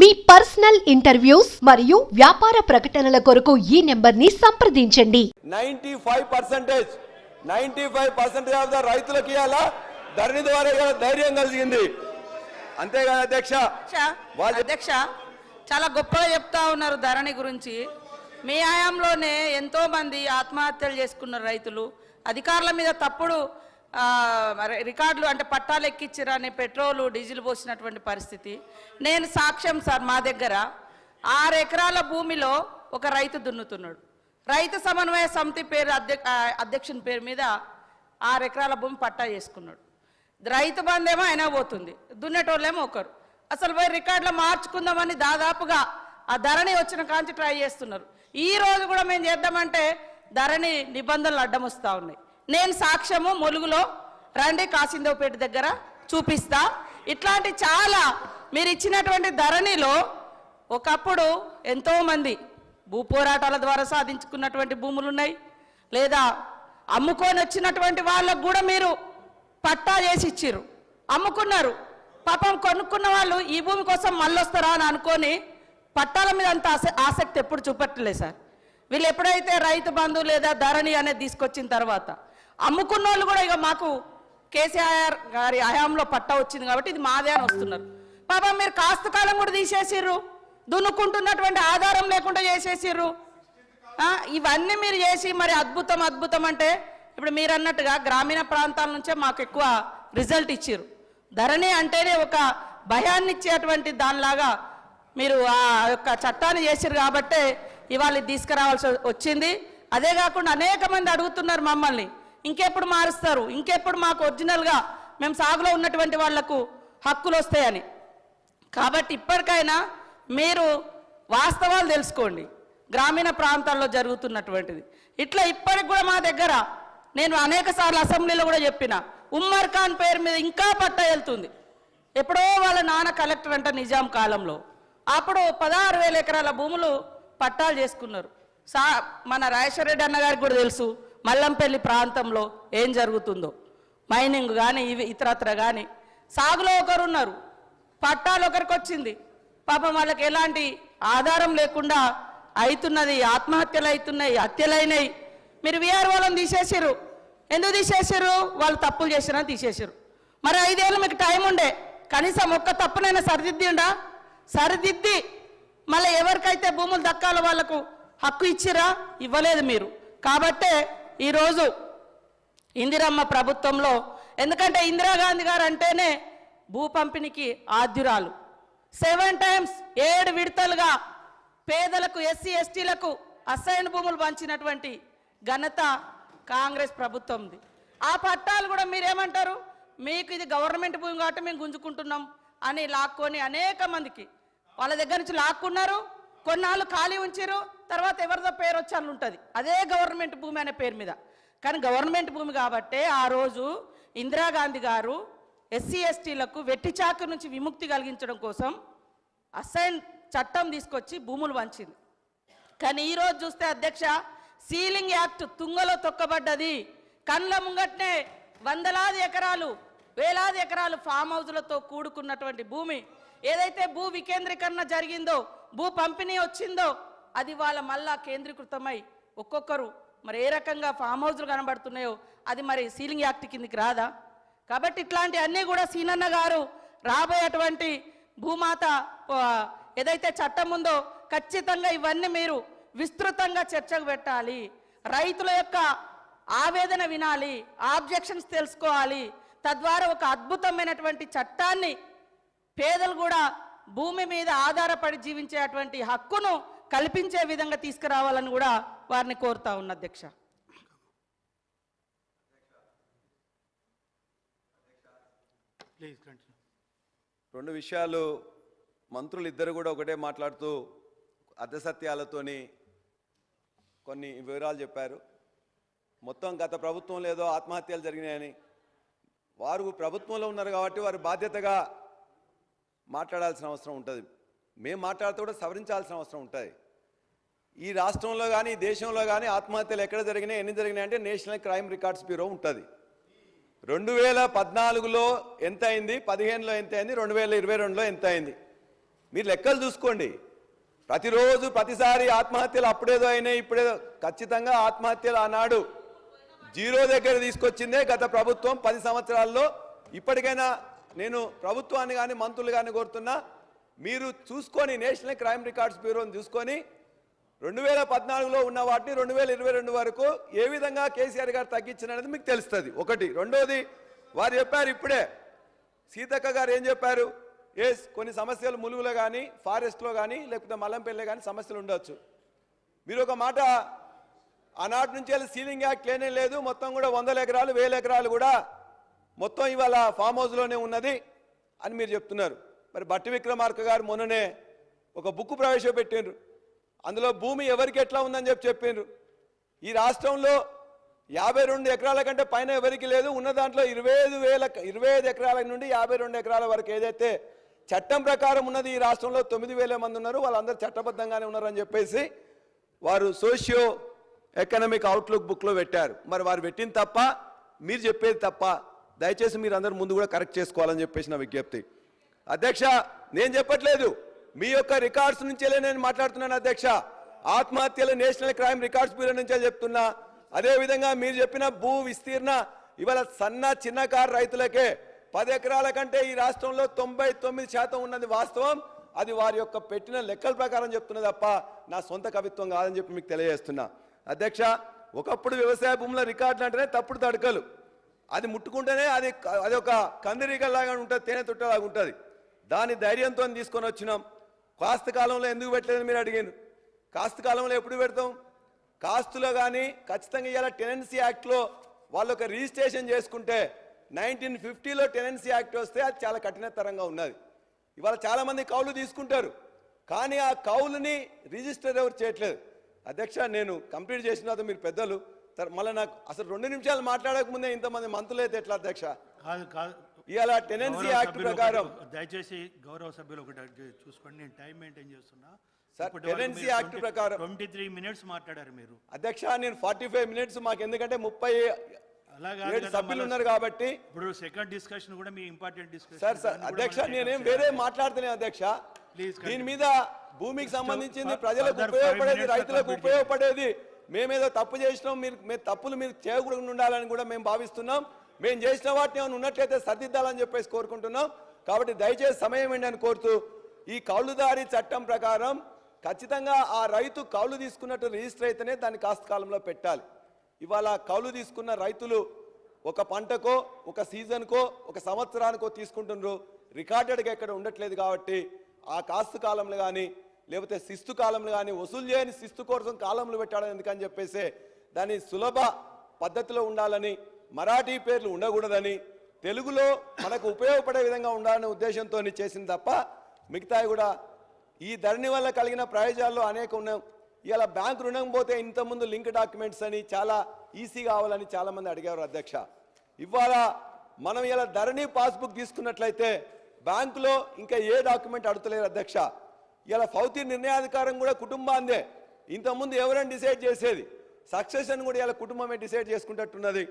మీ personal interviews మరియు వ్యాపార ప్రకటనల కొరకు ఈ నెంబర్ని సంప్రదించండి. Ninety five percentage ninety five percentage of the రైతులకు ధరణి ద్వారా ఇవాళ ధైర్యం కలిగింది. అంతేగా అధ్యక్ష అధ్యక్ష వాళ్ళు- అధ్యక్ష చాలా గొప్పగా చెప్తా ఉన్నారు ధరణి గురించి. మీ హయాంలోనే ఎంతో మంది ఆత్మహత్యలు చేసుకున్నారు రైతులు. అధికారుల మీద తప్పుడు రికార్డులు అంటే పట్టాలు ఎక్కించరని పెట్రోలు డీజిల్ పోసినటువంటి పరిస్థితి. నేను సాక్ష్యం సార్ మా దగ్గర. ఆరు ఎకరాల భూమిలో ఒక రైతు దున్నుతున్నాడు. రైతు సమన్వయ సమితి పేరు అధ్యక్ష అధ్యక్షుని పేరు మీద ఆరు ఎకరాల భూమి పట్టా చేసుకున్నాడు. రైతు బంధేమో అయినా పోతుంది. దున్నేటోళ్ళేమో ఒకరు. అసలు పోయి రికార్డులో మార్చుకుందామని దాదాపుగా ఆ ధరణి వచ్చిన కాంచి ట్రై చేస్తున్నారు. ఈ రోజు కూడా మేము చేద్దామంటే ధరణి నిబంధనలు అడ్డం వస్తూ ఉన్నాయి. నేను సాక్ష్యము ములుగులో రండి కాసిందేవపేట దగ్గర చూపిస్తా. ఇట్లాంటి చాలా మీరు ఇచ్చినటువంటి ధరణిలో ఒకప్పుడు ఎంతోమంది భూ పోరాటాల ద్వారా సాధించుకున్నటువంటి భూములు ఉన్నాయి. లేదా అమ్ముకొని వచ్చినటువంటి వాళ్ళకు కూడా మీరు పట్టా చేసి ఇచ్చిర్రు. అమ్ముకున్నారు. పాపం కొనుక్కున్న వాళ్ళు ఈ భూమి కోసం మళ్ళొస్తారా అని అనుకొని పట్టాల మీద అంత ఆసక్తి ఎప్పుడు చూపట్లేదు సార్. వీళ్ళు ఎప్పుడైతే రైతు బంధు లేదా ధరణి అనేది తీసుకొచ్చిన తర్వాత అమ్ముకున్న వాళ్ళు కూడా ఇక మాకు కేసీఆర్ గారి హయాంలో పట్టా వచ్చింది కాబట్టి ఇది మాదే అని వస్తున్నారు. పాపం మీరు కాస్త కాలం కూడా తీసేసిర్రు. దున్నుకుంటున్నటువంటి ఆధారం లేకుండా చేసేసిర్రు. ఇవన్నీ మీరు చేసి మరి అద్భుతం అద్భుతం అంటే ఇప్పుడు మీరు అన్నట్టుగా గ్రామీణ ప్రాంతాల నుంచే మాకు ఎక్కువ రిజల్ట్ ఇచ్చారు ధరణి అంటేనే ఒక భయాన్ని ఇచ్చేటువంటి దానిలాగా మీరు ఆ యొక్క చట్టాన్ని చేసిరు కాబట్టే ఇవాళ తీసుకురావాల్సి వచ్చింది. అదే కాకుండా అనేక మంది అడుగుతున్నారు మమ్మల్ని. ఇంకెప్పుడు మారుస్తారు? ఇంకెప్పుడు మాకు ఒరిజినల్గా మేము సాగులో ఉన్నటువంటి వాళ్ళకు హక్కులు వస్తాయని. కాబట్టి ఇప్పటికైనా మీరు వాస్తవాలు తెలుసుకోండి. గ్రామీణ ప్రాంతాల్లో జరుగుతున్నటువంటిది. ఇట్లా ఇప్పటికి కూడా మా దగ్గర నేను అనేక సార్లు అసెంబ్లీలో కూడా చెప్పిన ఉమ్మర్ ఖాన్ పేరు మీద ఇంకా పట్టా వెళ్తుంది. ఎప్పుడో వాళ్ళ నాన్న కలెక్టర్ అంట నిజాం కాలంలో. అప్పుడు పదహారు వేల ఎకరాల భూములు పట్టాలు చేసుకున్నారు. సా మన రాజేశ్వర రెడ్డి అన్నగారికి కూడా తెలుసు. మల్లంపల్లి ప్రాంతంలో ఏం జరుగుతుందో? మైనింగ్ కానీ ఇవి ఇతరత్ర కానీ సాగులో ఒకరు ఉన్నారు పట్టాలు ఒకరికి వచ్చింది పాపం వాళ్ళకి ఎలాంటి ఆధారం లేకుండా అవుతున్నది ఆత్మహత్యలు అవుతున్నాయి హత్యలైనవి మీరు విఆర్ వాళ్ళని తీసేసారు ఎందుకు తీసేసారు వాళ్ళు తప్పులు చేసినా తీసేసారు మరి ఐదేళ్ళు మీకు టైం ఉండే. కనీసం ఒక్క తప్పునైనా సరిదిద్దిండా? సరిదిద్ది. మళ్ళీ ఎవరికైతే భూములు దక్కాలో వాళ్ళకు హక్కు ఇచ్చిరా? ఇవ్వలేదు మీరు. కాబట్టే ఈరోజు ఇందిరమ్మ ప్రభుత్వంలో ఎందుకంటే ఇందిరాగాంధీ గారు అంటేనే భూ పంపిణీకి ఆద్యురాలు. సెవెన్ టైమ్స్ ఏడు విడతలుగా పేదలకు ఎస్సీ ఎస్టీలకు అసైన్ భూములు పంచినటువంటి ఘనత కాంగ్రెస్ ప్రభుత్వంది. ఆ పట్టాలు కూడా మీరేమంటారు? మీకు ఇది గవర్నమెంట్ భూమి కాబట్టి మేము గుంజుకుంటున్నాం అని లాక్కొని అనేక మందికి వాళ్ళ దగ్గర నుంచి లాక్కున్నారు. కొన్నాళ్ళు ఖాళీ ఉంచారు తర్వాత ఎవరిదో పేరు వచ్చి అని ఉంటుంది అదే గవర్నమెంట్ భూమి అనే పేరు మీద. కానీ గవర్నమెంట్ భూమి కాబట్టే ఆ రోజు ఇందిరాగాంధీ గారు ఎస్సీ ఎస్టీలకు వెట్టి చాకు నుంచి విముక్తి కలిగించడం కోసం అసైన్ చట్టం తీసుకొచ్చి భూములు వంచింది. కానీ ఈరోజు చూస్తే అధ్యక్ష సీలింగ్ యాక్ట్ తుంగలో తొక్కబడ్డది. కండ్ల ముంగట్నే వందలాది ఎకరాలు వేలాది ఎకరాలు ఫామ్ హౌజులతో కూడుకున్నటువంటి భూమి. ఏదైతే భూ వికేంద్రీకరణ జరిగిందో భూ పంపిణీ వచ్చిందో అది వాళ్ళ మళ్ళా కేంద్రీకృతమై ఒక్కొక్కరు మరి ఏ రకంగా ఫామ్ హౌస్లు కనబడుతున్నాయో అది మరి సీలింగ్ యాక్ట్ కిందికి రాదా? కాబట్టి ఇట్లాంటి అన్నీ కూడా సీనన్న గారు రాబోయేటువంటి భూమాత ఏదైతే చట్టం ఉందో ఖచ్చితంగా ఇవన్నీ మీరు విస్తృతంగా చర్చకు పెట్టాలి. రైతుల యొక్క ఆవేదన వినాలి ఆబ్జెక్షన్స్ తెలుసుకోవాలి. తద్వారా ఒక అద్భుతమైనటువంటి చట్టాన్ని పేదలు కూడా భూమి మీద ఆధారపడి జీవించేటువంటి హక్కును కల్పించే విధంగా తీసుకురావాలని కూడా వారిని కోరుతా ఉన్న అధ్యక్ష. ప్లీజ్ కంటిన్యూ రెండు విషయాలు మంత్రులు ఇద్దరు కూడా ఒకటే మాట్లాడుతూ అర్ధసత్యాలతోని కొన్ని వివరాలు చెప్పారు. మొత్తం గత ప్రభుత్వంలో ఏదో ఆత్మహత్యలు జరిగినాయని వారు ప్రభుత్వంలో ఉన్నారు కాబట్టి వారు బాధ్యతగా మాట్లాడాల్సిన అవసరం ఉంటుంది. మేము మాట్లాడుతూ కూడా సవరించాల్సిన అవసరం ఉంటుంది. ఈ రాష్ట్రంలో కానీ దేశంలో కానీ ఆత్మహత్యలు ఎక్కడ జరిగినాయి ఎన్ని జరిగినాయి అంటే నేషనల్ క్రైమ్ రికార్డ్స్ బ్యూరో ఉంటుంది. రెండు వేల పద్నాలుగులో ఎంత అయింది పదిహేనులో ఎంత అయింది రెండు వేల ఇరవై రెండులో ఎంత అయింది మీరు లెక్కలు చూసుకోండి. ప్రతిరోజు ప్రతిసారి ఆత్మహత్యలు అప్పుడేదో అయినాయి ఇప్పుడేదో ఖచ్చితంగా ఆత్మహత్యలు ఆనాడు జీరో దగ్గర తీసుకొచ్చిందే గత ప్రభుత్వం పది సంవత్సరాల్లో. ఇప్పటికైనా నేను ప్రభుత్వాన్ని కానీ మంత్రులు కానీ కోరుతున్నా మీరు చూసుకొని నేషనల్ క్రైమ్ రికార్డ్స్ బ్యూరోని చూసుకొని రెండు వేల పద్నాలుగులో ఉన్న వాటిని రెండు వేల ఇరవై రెండు వరకు ఏ విధంగా కేసీఆర్ గారు తగ్గించినది మీకు తెలుస్తుంది. ఒకటి. రెండోది వారు చెప్పారు ఇప్పుడే సీతక్క గారు ఏం చెప్పారు? ఎస్ కొన్ని సమస్యలు ములుగులో కానీ ఫారెస్ట్లో కానీ లేకపోతే మల్లంపల్లి కానీ సమస్యలు ఉండొచ్చు. మీరు ఒక మాట ఆనాటి నుంచి వెళ్ళి సీలింగ్ యాక్ట్ లేనే లేదు మొత్తం కూడా వందల ఎకరాలు వేల ఎకరాలు కూడా మొత్తం ఇవాళ ఫామ్ హౌస్లోనే ఉన్నది అని మీరు చెప్తున్నారు. మరి భట్టి విక్రమార్క గారు మొన్ననే ఒక బుక్ ప్రవేశపెట్టిండ్రు. అందులో భూమి ఎవరికి ఎట్లా ఉందని చెప్పి చెప్పిండ్రు. ఈ రాష్ట్రంలో యాభై రెండు ఎకరాల కంటే పైన ఎవరికి లేదు. ఉన్న దాంట్లో ఇరవై ఐదు వేల ఇరవై ఐదు ఎకరాల నుండి యాభై రెండు ఎకరాల వరకు ఏదైతే చట్టం ప్రకారం ఉన్నది ఈ రాష్ట్రంలో తొమ్మిది వేల మంది ఉన్నారు. వాళ్ళందరూ చట్టబద్ధంగానే ఉన్నారని చెప్పేసి వారు సోషియో ఎకనామిక్ అవుట్లుక్ బుక్లో పెట్టారు. మరి వారు పెట్టింది తప్ప మీరు చెప్పేది తప్ప దయచేసి మీరు అందరు ముందు కూడా కరెక్ట్ చేసుకోవాలని చెప్పేసి నా విజ్ఞప్తి. అధ్యక్ష నేను చెప్పట్లేదు. మీ యొక్క రికార్డ్స్ నుంచేలే నేను మాట్లాడుతున్నాను అధ్యక్ష. ఆత్మహత్యలు నేషనల్ క్రైమ్ రికార్డ్స్ బ్యూరో నుంచే చెప్తున్నా. అదేవిధంగా మీరు చెప్పిన భూ విస్తీర్ణ ఇవాళ సన్న చిన్న కారు రైతులకే పది ఎకరాల కంటే ఈ రాష్ట్రంలో తొంభై తొమ్మిది శాతం ఉన్నది వాస్తవం. అది వారి యొక్క పెట్టిన లెక్కల ప్రకారం చెప్తున్నది తప్ప నా సొంత కవిత్వం కాదని చెప్పి మీకు తెలియజేస్తున్నా. అధ్యక్ష ఒకప్పుడు వ్యవసాయ భూముల రికార్డులు అంటేనే తప్పుడు తడకలు. అది ముట్టుకుంటేనే అది అది ఒక కందిరీగలాగా ఉంటుంది తేనె తుట్టలాగా ఉంటుంది. దాని ధైర్యంతో తీసుకొని వచ్చినాం. కాస్త కాలంలో ఎందుకు పెట్టలేదని మీరు అడిగాను కాస్త కాలంలో ఎప్పుడు పెడతాం? కాస్తులో కానీ ఖచ్చితంగా ఇవాళ టెనెన్సీ యాక్ట్లో వాళ్ళు ఒక రిజిస్ట్రేషన్ చేసుకుంటే నైన్టీన్ ఫిఫ్టీలో టెనెన్సీ యాక్ట్ వస్తే అది చాలా కఠినతరంగా ఉన్నది. ఇవాళ చాలామంది కౌలు తీసుకుంటారు. కానీ ఆ కౌలుని రిజిస్టర్ ఎవరు చేయట్లేదు. అధ్యక్ష నేను కంప్లీట్ చేసిన తర్వాత మీరు పెద్దలు తర్- మళ్ళీ నాకు అసలు రెండు నిమిషాలు మాట్లాడక ముందే ఇంతమంది మంత్రులు అయితే ఎట్లా అధ్యక్ష? కాదు కాదు. ఇవాళ టెనెన్సీ యాక్ట్ ప్రకారం దయచేసి గౌరవ సభ్యులు ఒకటి చూసుకోండి. నేను టైం మెయింటైన్ చేస్తున్నా. సార్, tenancy act ప్రకారం- ట్వంటీ త్రీ మినిట్స్ మాట్లాడారు మీరు. అధ్యక్ష నేను ఫార్టీ ఫైవ్ మినిట్స్ మాకు ఎందుకంటే ముప్పై సభ్యులు ఉన్నారు కాబట్టి ఇప్పుడు సెకండ్ డిస్కషన్ కూడా మీ ఇంపార్టెంట్ డిస్కషన్ సార్ సార్ అధ్యక్ష నేనేం వేరే మాట్లాడుతున్నాను అధ్యక్ష. దీని మీద భూమికి సంబంధించింది ప్రజలకు ఉపయోగపడేది రైతులకు ఉపయోగపడేది మేమేదో తప్పు చేసినాం మీరు మేము తప్పులు మీరు చేయకూడదు ఉండాలని కూడా మేము భావిస్తున్నాం. మేము చేసిన వాటిని ఏమైనా ఉన్నట్లయితే సర్దిద్దాలని చెప్పేసి కోరుకుంటున్నాం. కాబట్టి దయచేసి సమయం ఏంటి అని కోరుతూ ఈ కౌలుదారి చట్టం ప్రకారం ఖచ్చితంగా ఆ రైతు కౌలు తీసుకున్నట్టు రిజిస్టర్ అయితేనే దాన్ని కాస్త కాలంలో పెట్టాలి. ఇవాళ కౌలు తీసుకున్న రైతులు ఒక పంటకో ఒక సీజన్కో ఒక సంవత్సరానికో తీసుకుంటున్నారు. రికార్డెడ్గా ఎక్కడ ఉండట్లేదు కాబట్టి ఆ కాస్త కాలంలో కానీ లేకపోతే శిస్తు కాలంలో కానీ వసూలు చేయని శిస్తు కోసం కాలంలో పెట్టాడని ఎందుకని చెప్పేసి దాని సులభ పద్ధతిలో ఉండాలని మరాఠీ పేర్లు ఉండకూడదని తెలుగులో మనకు ఉపయోగపడే విధంగా ఉండాలనే ఉద్దేశంతో చేసింది తప్ప మిగతాయి కూడా ఈ ధరణి వల్ల కలిగిన ప్రయోజనాల్లో అనేక ఉన్నాయి. ఇవాళ బ్యాంక్ రుణం పోతే ఇంతకుముందు లింక్ డాక్యుమెంట్స్ అని చాలా ఈజీ కావాలని చాలామంది అడిగారు అధ్యక్ష. ఇవాళ మనం ఇలా ధరణి పాస్బుక్ తీసుకున్నట్లయితే బ్యాంకులో ఇంకా ఏ డాక్యుమెంట్ అడుగుతలేరు అధ్యక్ష. ఇలా ఫౌతి నిర్ణయాధికారం కూడా కుటుంబాందే ఇంతకుముందు ఎవరైనా డిసైడ్ చేసేది? సక్సెషన్ కూడా ఇలా కుటుంబమే డిసైడ్ చేసుకుంటట్టున్నది.